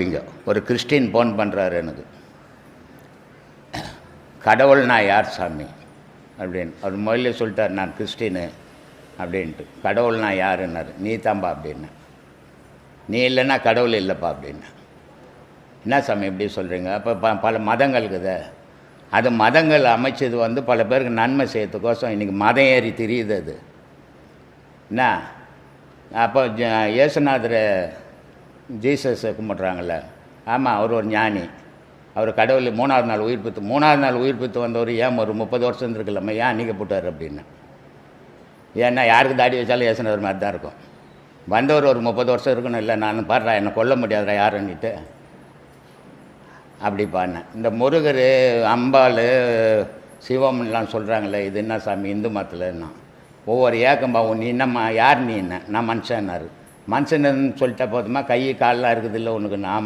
இங்க ஒரு Christian phone பண்ணுறாரு எனக்கு கடவுள் நான் யார் சாமி? அப்படின்னு. அவர் முதல்ல சொல்லிட்டார் நான் கிறிஸ்டினு அப்படின்ட்டு. கடவுள் நான் யாருன்னாரு? நீ தாம்பா அப்படின்னு. நீ இல்லைன்னா கடவுள் இல்லைப்பா அப்படின்னு. என்ன சாமி எப்படி சொல்கிறீங்க அப்போ ப பல மதங்கள் இருக்குது. அது மதங்கள் அமைச்சது வந்து பல பேருக்கு நன்மை செய்யறதுக்கோசம் இன்றைக்கி மதம் ஏறி தெரியுது அது. என்ன? அப்போ ஜ இயேசுநாதர் ஜீசஸை கும்பிட்றாங்கல்ல. ஆமாம் அவர் ஒரு ஞானி. அவர் கடவுள் மூணாவது நாள் உயிர்ப்பித்து மூணாவது நாள் உயிர்ப்பித்து வந்தவர் ஏன் ஒரு முப்பது வருஷம் இருந்திருக்கலாமா ஏன் நீக்க போட்டார் அப்படின்னு. ஏன்னா யாருக்கு தாடி வச்சாலும் இயேசுநாதர் மாதிரி தான் இருக்கும். வந்தவர் ஒரு முப்பது வருஷம் இருக்கணும் இல்லை நான் பாடுறா என்னை கொல்ல முடியாதுடா யாருன்னுட்டு. அப்படி பாடினேன். இந்த முருகர் அம்பாள் சிவம்லாம் சொல்கிறாங்களே இது என்ன சாமி இந்து மதத்தில் என்ன ஒவ்வொரு ஏக்கம்பா நீ என்னம்மா யார் நீ என்ன? நான் மனுஷன்னாரு. மனுஷன்னு சொல்லிட்டா போதுமா? கை காலெலாம் இருக்குது இல்லை உனக்கு ஆமாம்